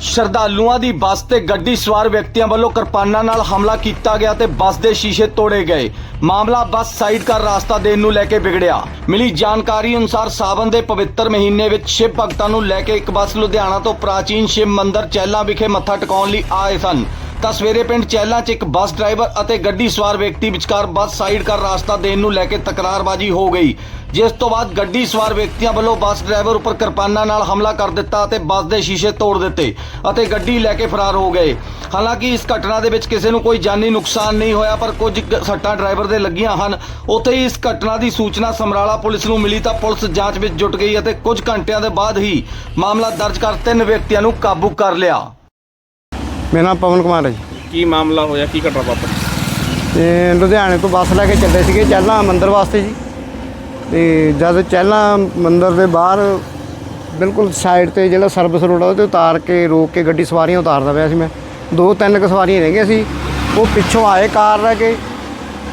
ਸ਼ਰਧਾਲੂਆਂ ਦੀ ਬੱਸ ਤੇ ਗੱਡੀ ਸਵਾਰ ਵਿਅਕਤੀਆਂ ਵੱਲੋਂ ਕਿਰਪਾਨਾਂ ਨਾਲ ਹਮਲਾ ਕੀਤਾ ਗਿਆ ਤੇ ਬੱਸ ਦੇ ਸ਼ੀਸ਼ੇ ਤੋੜੇ ਗਏ। ਮਾਮਲਾ ਬੱਸ ਸਾਈਡ ਕਰ ਰਾਸਤਾ ਦੇਣ ਨੂੰ ਲੈ ਕੇ ਵਿਗੜਿਆ। ਮਿਲੀ ਜਾਣਕਾਰੀ ਅਨੁਸਾਰ ਸਾਵਨ ਦੇ ਪਵਿੱਤਰ ਮਹੀਨੇ ਵਿੱਚ ਸ਼ਿਵ ਭਗਤਾਂ ਨੂੰ ਲੈ ਕੇ ਇੱਕ ਬੱਸ ਲੁਧਿਆਣਾ ਤੋਂ ਪ੍ਰਾਚੀਨ ਸ਼ਿਵ ਮੰਦਿਰ ਚੈਲਾ ਵਿਖੇ ਮੱਥਾ ਟਿਕਾਉਣ ਲਈ ਆਏ ਸਨ। ਤਾਂ ਸਵੇਰੇ ਪਿੰਡ ਚੈਲਾ 'ਚ ਇੱਕ ਬੱਸ ਡਰਾਈਵਰ ਅਤੇ ਗੱਡੀ ਸਵਾਰ ਵਿਅਕਤੀ ਵਿਚਕਾਰ ਬੱਸ ਸਾਈਡ ਕਰ ਰਾਸਤਾ ਦੇਣ ਨੂੰ ਲੈ ਕੇ ਤਕਰਾਰਬਾਜ਼ੀ ਹੋ ਗਈ, ਜਿਸ ਤੋਂ ਬਾਅਦ ਗੱਡੀ ਸਵਾਰ ਵਿਅਕਤੀਆਂ ਵੱਲੋਂ ਬੱਸ ਡਰਾਈਵਰ ਉੱਪਰ ਕਿਰਪਾਨਾਂ ਨਾਲ ਹਮਲਾ ਕਰ ਦਿੱਤਾ ਅਤੇ ਬੱਸ ਦੇ ਸ਼ੀਸ਼ੇ ਤੋੜ ਦਿੱਤੇ ਅਤੇ ਗੱਡੀ ਲੈ ਕੇ ਫਰਾਰ ਹੋ ਗਏ। ਹਾਲਾਂਕਿ ਇਸ ਘਟਨਾ ਦੇ ਵਿੱਚ ਕਿਸੇ ਨੂੰ ਕੋਈ ਜਾਨੀ ਨੁਕਸਾਨ ਨਹੀਂ ਹੋਇਆ, ਪਰ ਕੁਝ ਸੱਟਾਂ ਡਰਾਈਵਰ ਦੇ ਲੱਗੀਆਂ ਹਨ। ਉੱਥੇ ਹੀ ਇਸ ਘਟਨਾ ਦੀ ਸੂਚਨਾ ਸਮਰਾਲਾ ਪੁਲਿਸ ਨੂੰ ਮਿਲੀ ਤਾਂ ਪੁਲਿਸ ਜਾਂਚ ਵਿੱਚ ਜੁਟ ਗਈ ਅਤੇ ਕੁਝ ਘੰਟਿਆਂ ਦੇ ਬਾਅਦ ਹੀ ਮਾਮਲਾ ਦਰਜ ਕਰ ਤਿੰਨ ਵਿਅਕਤੀਆਂ ਨੂੰ ਕਾਬੂ ਕਰ ਲਿਆ। ਮੇਰਾ ਨਾਮ ਪਵਨ ਕੁਮਾਰ ਹੈ ਜੀ। ਕੀ ਮਾਮਲਾ ਹੋਇਆ? ਕੀ ਘਟਨਾ ਵਾਪਰੀ? ਤੇ ਲੁਧਿਆਣੇ ਤੋਂ ਬੱਸ ਲੈ ਕੇ ਚੱਲੇ ਸੀਗੇ ਚਹਿਲਾਂ ਮੰਦਿਰ ਵਾਸਤੇ ਜੀ। ਤੇ ਜਦ ਚਹਿਲਾਂ ਮੰਦਿਰ ਦੇ ਬਾਹਰ ਬਿਲਕੁਲ ਸਾਈਡ ਤੇ ਜਿਹੜਾ ਸਰਵਿਸ ਰੋਡ ਆ ਉਹਤੇ ਉਤਾਰ ਕੇ ਰੋਕ ਕੇ ਗੱਡੀ ਸਵਾਰੀਆਂ ਉਤਾਰਦਾ ਪਿਆ ਸੀ ਮੈਂ। ਦੋ ਤਿੰਨ ਕੁ ਸਵਾਰੀਆਂ ਰਹਿ ਗਈਆਂ ਸੀ। ਉਹ ਪਿੱਛੋਂ ਆਏ ਕਾਰ ਲੈ ਕੇ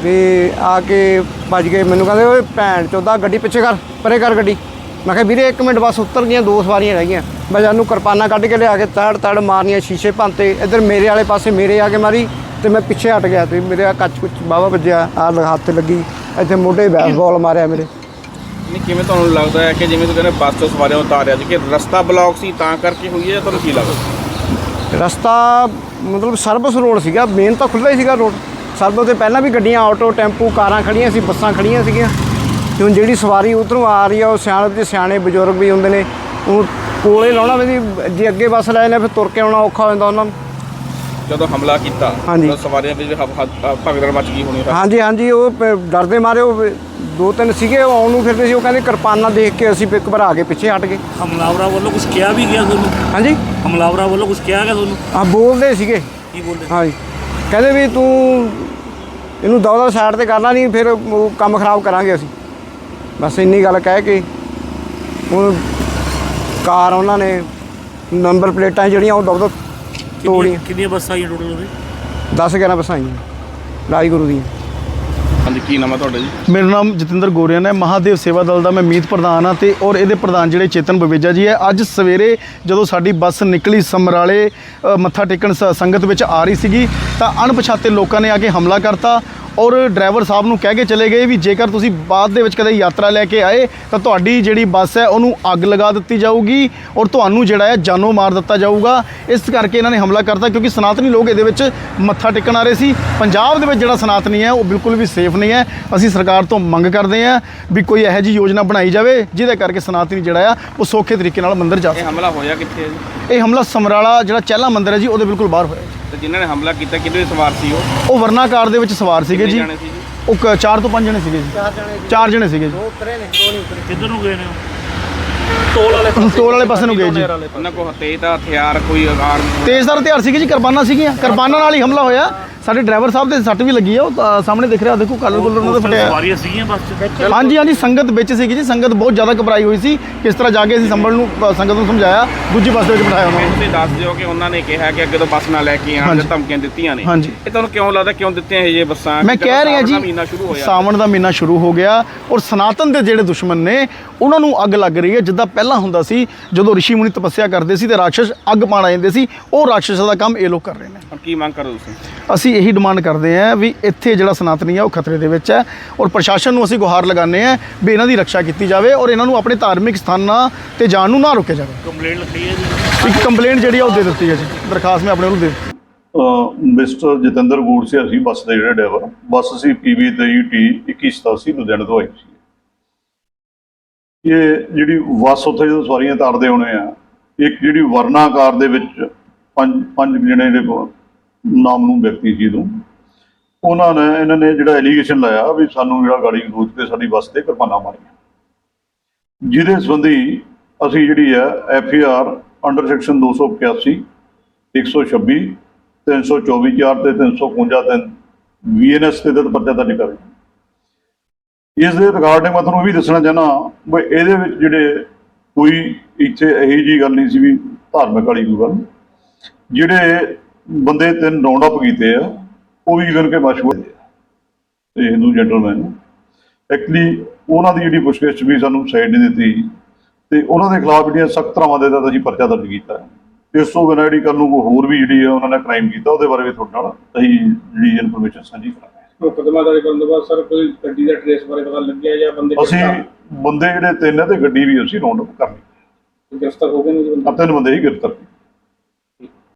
ਤੇ ਆ ਕੇ ਭੱਜ ਗਏ। ਮੈਨੂੰ ਕਹਿੰਦੇ ਓਏ ਭੈਣ ਚੋਦਾ ਗੱਡੀ ਪਿੱਛੇ ਕਰ ਪਰੇ ਕਰ ਗੱਡੀ। ਮੈਂ ਕਿਹਾ ਵੀਰੇ ਇੱਕ ਮਿੰਟ ਬਸ ਉਤਰ ਗਈਆਂ ਦੋ ਸਵਾਰੀਆਂ ਰਹਿ ਗਈਆਂ। ਮੈਂ ਜਾਨੂੰ ਕਿਰਪਾਨਾਂ ਕੱਢ ਕੇ ਲਿਆ ਕੇ ਤੜ ਤੜ ਮਾਰਨੀਆਂ ਸ਼ੀਸ਼ੇ ਭੰਤੇ ਇੱਧਰ ਮੇਰੇ ਵਾਲੇ ਪਾਸੇ ਮੇਰੇ ਆ ਕੇ ਮਾਰੀ ਤੇ ਮੈਂ ਪਿੱਛੇ ਹਟ ਗਿਆ ਤੇ ਮੇਰੇ ਆ ਕੱਚ ਕੁੱਚ ਬਾਵਾ ਵੱਜਿਆ ਆ ਹੱਥ ਤੇ ਲੱਗੀ। ਇੱਥੇ ਮੋਢੇ ਬੈਸਬਾਲ ਮਾਰਿਆ ਮੇਰੇ। ਨਹੀਂ ਕਿਵੇਂ ਤੁਹਾਨੂੰ ਲੱਗਦਾ ਹੈ ਕਿ ਜਿਵੇਂ ਤੁਸੀਂ ਕਹਿੰਦੇ ਬੱਸ ਤੋਂ ਸਵਾਰੀਆਂ ਉਤਾਰਿਆ ਸੀ ਕਿ ਰਸਤਾ ਬਲੌਕ ਸੀ ਤਾਂ ਕਰਕੇ ਹੋਈ ਹੈ ਜਾਂ ਤੁਹਾਨੂੰ ਕੀ ਲੱਗਦਾ? ਰਸਤਾ ਮਤਲਬ ਸਰਵਿਸ ਰੋਡ ਸੀਗਾ ਮੇਨ ਤਾਂ ਖੁੱਲ੍ਹਾ ਹੀ ਸੀਗਾ ਰੋਡ। ਸਰਵਿਸ ਤੇ ਪਹਿਲਾਂ ਵੀ ਗੱਡੀਆਂ ਆਟੋ ਟੈਂਪੂ ਕਾਰਾਂ ਖੜੀਆਂ ਸੀ ਬੱਸਾਂ ਖੜੀਆਂ ਸੀਗੀਆਂ। ਤੇ ਹੁਣ ਜਿਹੜੀ ਸਵਾਰੀ ਉਧਰੋਂ ਆ ਰਹੀ ਆ ਉਹ ਸਿਆਣੇ ਤੇ ਸਿਆਣੇ ਬਜ਼ੁਰਗ ਵੀ ਹੁੰਦੇ ਨੇ ਉਹ ਕੋਲੇ ਲਾਉਣਾ ਵੀ ਜੇ ਅੱਗੇ ਬੱਸ ਲੈ ਜਾਣਾ ਫਿਰ ਤੁਰ ਕੇ ਆਉਣਾ ਔਖਾ ਹੋ ਜਾਂਦਾ ਉਹਨਾਂ ਨੂੰ। ਜਦੋਂ ਹਮਲਾ ਕੀਤਾ ਹਾਂਜੀ। ਤਾਂ ਸਵਾਰੀਆਂ ਹ- ਭਗਦੜ ਮਚ ਗਈ ਹੋਣੀ ਹਾਂਜੀ ਹਾਂਜੀ ਉਹ ਪ- ਡਰਦੇ ਮਾਰੇ ਉਹ ਦੋ ਤਿੰਨ ਸੀਗੇ ਉਹ ਆਉਣ ਨੂੰ ਫਿਰਦੇ ਸੀ ਉਹ ਕਹਿੰਦੇ ਕਿਰਪਾਨਾਂ ਦੇਖ ਕੇ ਅਸੀਂ ਇੱਕ ਘਬਰਾ ਕੇ ਪਿੱਛੇ ਹਟ ਗਏ। ਹਮਲਾਵਰਾਂ ਵੱਲੋਂ ਕੁਝ ਕਿਹਾ ਵੀ ਗਿਆ ਤੁਹਾਨੂੰ? ਹਾਂਜੀ? ਹਮਲਾਵਰਾਂ ਵੱਲੋਂ ਕੁਝ ਕਿਹਾ ਗਿਆ ਤੁਹਾਨੂੰ? ਆ ਬੋਲਦੇ ਸੀਗੇ। ਕੀ ਬੋਲਦੇ? ਹਾਂਜੀ। ਕਹਿੰਦੇ ਵੀ ਤੂੰ ਇਹਨੂੰ ਦੌੜਾ ਸਾਈਡ ਤੇ ਕਰਨਾ ਨਹੀਂ ਫਿਰ ਉਹ ਕੰਮ ਖਰਾਬ ਕਰਾਂਗੇ ਅਸੀਂ। ਬਸ ਇੰਨੀ ਗੱਲ ਕਹਿ ਕੇ ਉਹ ਕਾਰ ਉਹਨਾਂ ਨੇ ਨੰਬਰ ਪਲੇਟਾਂ ਜਿਹੜੀਆਂ ਉਹ ਦੌੜ ਤੋੜੀਆਂ। ਕਿੰਨੀਆਂ- ਕਿੰਨੀਆਂ ਬੱਸਾਂ ਆਈਆਂ ਟੋਟਲ ਉਹਦੇ? 10 11 ਬੱਸਾਂ ਆਈਆਂ ਰਾਜ ਗੁਰੂ ਦੀਆਂ। ਹਾਂਜੀ ਕੀ ਨਾਮ ਹੈ ਤੁਹਾਡਾ ਜੀ? ਮੇਰਾ ਨਾਮ ਜਤਿੰਦਰ ਗੋਰੀਆਨ ਹੈ ਮਹਾਦੇਵ ਸੇਵਾ ਦਲ ਦਾ ਮੈਂ ਮੀਤ ਪ੍ਰਧਾਨ ਹਾਂ ਤੇ ਔਰ ਇਹਦੇ ਪ੍ਰਧਾਨ ਜਿਹੜੇ ਚੇਤਨ ਬਵੇਜਾ ਜੀ ਹੈ ਅੱਜ ਸਵੇਰੇ ਜਦੋਂ ਸਾਡੀ ਬੱਸ ਨਿਕਲੀ ਸਮਰਾਲੇ ਮੱਥਾ ਟੇਕਣ ਸ- ਸੰਗਤ ਵਿੱਚ ਆ ਰਹੀ ਸੀਗੀ ਤਾਂ ਅਣਪਛਾਤੇ ਲੋਕਾਂ ਨੇ ਆ ਕੇ ਹਮਲਾ ਕਰਤਾ। ਔਰ ਡਰਾਈਵਰ ਸਾਹਿਬ ਨੂੰ ਕਹਿ ਕੇ ਚਲੇ ਗਏ ਵੀ ਜੇਕਰ ਤੁਸੀਂ ਬਾਅਦ ਦੇ ਵਿੱਚ ਕਦੇ ਯਾਤਰਾ ਲੈ ਕੇ ਆਏ ਤਾਂ ਤੁਹਾਡੀ ਜਿਹੜੀ ਬੱਸ ਹੈ ਉਹਨੂੰ ਅੱਗ ਲਗਾ ਦਿੱਤੀ ਜਾਊਗੀ ਔਰ ਤੁਹਾਨੂੰ ਜਿਹੜਾ ਹੈ ਜਾਨੋਂ ਮਾਰ ਦਿੱਤਾ ਜਾਊਗਾ। ਇਸ ਕਰਕੇ ਇਹਨਾਂ ਨੇ ਹਮਲਾ ਕਰਤਾ ਕਿਉਂਕਿ ਸਨਾਤਨੀ ਲੋਕ ਇਹਦੇ ਵਿੱਚ ਮੱਥਾ ਟੇਕਣ ਆ ਰਹੇ ਸੀ। ਪੰਜਾਬ ਦੇ ਵਿੱਚ ਜਿਹੜਾ ਸਨਾਤਨੀ ਹੈ ਉਹ ਬਿਲਕੁਲ ਵੀ ਸੇਫ ਨਹੀਂ ਹੈ। ਅਸੀਂ ਸਰਕਾਰ ਤੋਂ ਮੰਗ ਕਰਦੇ ਹਾਂ ਵੀ ਕੋਈ ਇਹੋ ਜਿਹੀ ਯੋਜਨਾ ਬਣਾਈ ਜਾਵੇ ਜਿਹਦੇ ਕਰਕੇ ਸਨਾਤਨੀ ਜਿਹੜਾ ਆ ਉਹ ਸੌਖੇ ਤਰੀਕੇ ਨਾਲ ਮੰਦਿਰ ਜਾ ਇਹ ਸਕੇ ਹਮਲਾ ਹੋਇਆ ਕਿੱਥੇ ਹੈ ਜੀ? ਇਹ ਹਮਲਾ ਸਮਰਾਲਾ ਜਿਹੜਾ ਚਹਿਲਾ ਮੰਦਿਰ ਹੈ ਜੀ ਉਹਦੇ ਬਿਲਕੁਲ ਬਾਹਰ ਹੋਇਆ ਜੀ। ਤੇ ਜਿਨ੍ਹਾਂ ਨੇ ਹਮਲਾ ਕੀਤਾ ਕਿਹਦੇ ਸਵਾਰ ਸੀ ਉਹ? ਉਹ ਵਰਨਾ ਕਾਰ ਦੇ ਵਿੱਚ ਸਵਾਰ ਸੀਗੇ ਕਿੰਨੇ ਜੀ। ਜਾਣੇ ਸੀ ਜੀ? ਉਹ ਕ- ਚਾਰ ਤੋਂ ਪੰਜ ਜਣੇ ਸੀਗੇ ਜੀ। ਚਾਰ ਜਣੇ ਸੀਗੇ ਜੀ। ਕਿੱਧਰ ਨੂੰ ਗਏ ਨੇ ਉਹ? ਟੋਲ ਵਾਲੇ ਟੋਲ ਵਾਲੇ ਪਾਸੇ ਨੂੰ ਗਏ ਜੀ। ਉਹਨਾਂ ਕੋਲ ਤੇਜ਼ ਦਾ ਹਥਿਆਰ ਕੋਈ ਆਰਮ ਤੇਜ਼ਦਾਰ ਹਥਿਆਰ ਸੀਗੇ ਜੀ ਕਿਰਪਾਨਾਂ ਸੀਗੀਆਂ। ਕਿਰਪਾਨਾਂ ਨਾਲ ਹੀ ਹਮਲਾ ਹੋਇਆ। ਸਾਡੇ ਡਰਾਈਵਰ ਸਾਹਿਬ ਦੇ ਸੱਟ ਵੀ ਲੱਗੀ ਆ ਉਹ ਸਾਹਮਣੇ ਦਿਖ ਰਿਹਾ ਦੇਖੋ ਕਲਰ ਕੁਲਰ ਉਹਨਾਂ ਦਾ ਫਟਿਆ। ਸਵਾਰੀਆਂ ਸੀਗੀਆਂ ਬੱਸ 'ਚ। ਹਾਂਜੀ ਹਾਂਜੀ ਸੰਗਤ ਵਿੱਚ ਸੀਗੀ ਜੀ ਸੰਗਤ ਬਹੁਤ ਜ਼ਿਆਦਾ ਘਬਰਾਈ ਹੋਈ ਸੀ ਕਿਸ ਤਰ੍ਹਾਂ ਜਾ ਕੇ ਅਸੀਂ ਸੰਭਲ ਨੂੰ ਅ, ਸੰਗਤ ਨੂੰ ਸਮਝਾਇਆ ਦੂਜੀ ਬੱਸ ਦੇ ਵਿੱਚ ਬਿਠਾਇਆ ਉਹਨਾਂ ਨੂੰ। ਤੁਸੀਂ ਦੱਸ ਦਿਓ ਕਿ ਉਹਨਾਂ ਨੇ ਕਿਹਾ ਕਿ ਅੱਗੇ ਤੋਂ ਬੱਸ ਨਾ ਲੈ ਕੇ ਆਉਣ ਹਾਂਜੀ। ਦੀ ਧਮਕੀਆਂ ਦਿੱਤੀਆਂ ਨੇ। ਹਾਂਜੀ। ਇਹ ਤੁਹਾਨੂੰ ਕਿਉਂ ਲੱਗਦਾ ਕਿਉਂ ਦਿੱਤੀਆਂ ਇਹ ਜੇ ਬੱਸਾਂ? ਮੈਂ ਕਹਿ ਰਿਹਾ ਸਾਵਣ ਦਾ ਜੀ ਮਹੀਨਾ ਸ਼ੁਰੂ ਹੋਇਆ। ਸਾਵਣ ਦਾ ਮਹੀਨਾ ਸ਼ੁਰੂ ਹੋ ਗਿਆ ਔਰ ਸਨਾਤਨ ਦੇ ਜਿਹੜੇ ਦੁਸ਼ਮਣ ਨੇ ਉਹਨਾਂ ਨੂੰ ਅੱਗ ਲੱਗ ਰਹੀ ਹੈ। ਜਿੱਦਾਂ ਪਹਿਲਾਂ ਹੁੰਦਾ ਸੀ ਜਦੋਂ ઋષਿ ਮੁਨੀ ਤਪੱਸਿਆ ਕਰਦੇ ਸੀ ਤੇ ਰਾਖਸ਼ ਅੱਗ ਪਾਣ ਆ ਜਾਂਦੇ ਸੀ ਉਹ ਰਾਖਸ਼ ਦਾ ਕੰਮ ਇਹ ਲੋਕ ਕਰ ਰਹੇ ਨੇ। ਹੁਣ ਕੀ ਮੰਗ ਕਰੋ ਤੁਸੀਂ? ਅਸੀਂ ਇਹੀ ਡਿਮਾਂਡ ਕਰਦੇ ਹਾਂ ਵੀ ਇੱਥੇ ਜਿਹੜਾ ਸਨਾਤਨੀ ਹੈ ਉਹ ਖਤਰੇ ਦੇ ਵਿੱਚ ਹੈ ਔਰ ਪ੍ਰਸ਼ਾਸਨ ਨੂੰ ਅਸੀਂ ਗੁਹਾਰ ਲਗਾਉਂਦੇ ਹਾਂ ਵੀ ਇਹਨਾਂ ਦੀ ਰੱਖਿਆ ਕੀਤੀ ਜਾਵੇ ਔਰ ਇਹਨਾਂ ਨੂੰ ਆਪਣੇ ਧਾਰਮਿਕ ਸਥਾਨਾਂ ਤੇ ਜਾਣ ਨੂੰ ਨਾ ਰੋਕਿਆ ਜਾਵੇ। ਕੰਪਲੇਂਟ ਲਿਖੀ ਹੈ ਜੀ? ਇੱਕ ਕੰਪਲੇਂਟ ਜਿਹੜੀ ਆ ਉਹ ਦੇ ਦਿੱਤੀ ਹੈ ਜੀ। ਦਰਖਾਸਤ ਮੈਂ ਆਪਣੇ ਨੂੰ ਦੇ ਮਿਸਟਰ ਜਤਿੰਦਰ ਗੂੜ ਸੀ ਅਸੀਂ ਬੱਸ ਦੇ ਜਿਹੜੇ ਡਰਾਈਵਰ। ਬੱਸ ਸੀ PB 23T 2187 ਲੁਧਿਆਣੇ ਤੋਂ ਆਈ ਸੀ। ਇਹ ਜਿਹੜੀ ਬੱਸ ਉੱਥੇ ਜਦੋਂ ਸਵਾਰੀਆਂ ਤਾਰਦੇ ਹੋਣੇ ਆ ਇੱਕ ਜਿਹੜੀ ਵਰਨਾ ਕਾਰ ਦੇ ਵਿੱਚ ਪੰਜ ਪੰਜ ਜਿਹੜੇ ਜਿਹੜੇ ਕੋ- ਨਾਮ ਨੂੰ ਵਿਅਕਤੀ ਸੀ ਉਦੋਂ ਉਹਨਾਂ ਨੇ, ਇਹਨਾਂ ਨੇ ਜਿਹੜਾ ਐਲੀਗੇਸ਼ਨ ਲਾਇਆ ਵੀ ਸਾਨੂੰ ਜਿਹੜਾ ਗਾੜੀ ਰੋਕ ਕੇ ਸਾਡੀ ਬੱਸ ਤੇ ਕਿਰਪਾਨਾਂ ਮਾਰੀਆਂ। ਜਿਹਦੇ ਸੰਬੰਧੀ ਅਸੀਂ ਜਿਹੜੀ ਹੈ ਐਫ ਆਰ ਅੰਡਰ ਸੈਕਸ਼ਨ 285 126 324 4 ਤੇ 351 ਤੇ ਵੀਐਨਐਸ ਤੇ ਤਹਿਤ ਪਰਚਾ ਦਰਜ ਕਰ ਇਸ ਦੇ ਰਿਗਾਰਡਿੰਗ ਮੈਂ ਤੁਹਾਨੂੰ ਇਹ ਵੀ ਦੱਸਣਾ ਚਾਹਨਾ ਵੀ ਇਹਦੇ ਵਿੱਚ ਜਿਹੜੇ ਕੋਈ ਇੱਥੇ ਇਹੀ ਜੀ ਗੱਲ ਨਹੀਂ ਸੀ ਵੀ ਧਾਰਮਿਕ ਵਾਲੀ ਕੋਈ ਗੱਲ। ਜਿਹੜੇ ਬੰਦੇ ਤਿੰਨ ਰਾਉਂਡ ਅਪ ਕੀਤੇ ਆ ਉਹ ਵੀ ਇਵਨ ਕੇ ਮਸ਼ਹੂਰ ਤੇ ਹਿੰਦੂ ਜੈਂਟਲਮੈਨ ਐਕਚੁਅਲੀ ਉਹਨਾਂ ਦੀ ਜਿਹੜੀ ਪੁੱਛਗਿੱਛ ਵੀ ਸਾਨੂੰ ਸਾਈਡ ਨਹੀਂ ਦਿੱਤੀ ਤੇ ਉਹਨਾਂ ਦੇ ਖਿਲਾਫ ਜਿਹੜੀਆਂ ਸਖਤ ਤਰ੍ਹਾਂ ਦੇ ਦਾ ਅਸੀਂ ਪਰਚਾ ਦਰਜ ਕੀਤਾ। ਹੈ ਇਸ ਤੋਂ ਬਿਨਾਂ ਜਿਹੜੀ ਕੱਲ ਨੂੰ ਹੋਰ ਵੀ ਜਿਹੜੀ ਆ ਉਹਨਾਂ ਨੇ ਕ੍ਰਾਈਮ ਕੀਤਾ ਉਹਦੇ ਬਾਰੇ ਵੀ ਤੁਹਾਡੇ ਨਾਲ ਅਸੀਂ ਜਿਹੜੀ ਇਨਫੋਰਮੇਸ਼ਨ ਸਾਂਝੀ ਕਰਾਂਗੇ। ਮੁਕਦਮਾ ਦਰਜ ਕਰਨ ਤੋਂ ਬਾਅਦ ਸਰ ਕੋਈ ਗੱਡੀ ਦਾ ਟ੍ਰੇਸ ਬਾਰੇ ਪਤਾ ਲੱਗਿਆ ਜਾਂ ਬੰਦੇ ਅਸੀਂ ਬੰਦੇ ਜਿਹੜੇ ਤਿੰਨ ਤੇ ਗੱਡੀ ਵੀ ਅਸੀਂ ਰੌਂਡ ਅਪ ਕਰ ਲਈ ਗ੍ਰਿਫਤਾਰ ਹੋ ਗਏ ਨੇ ਜੀ ਬੰਦੇ? ਆ ਤਿੰਨ ਬੰਦੇ ਹੀ ਗ੍ਰਿਫਤਾਰ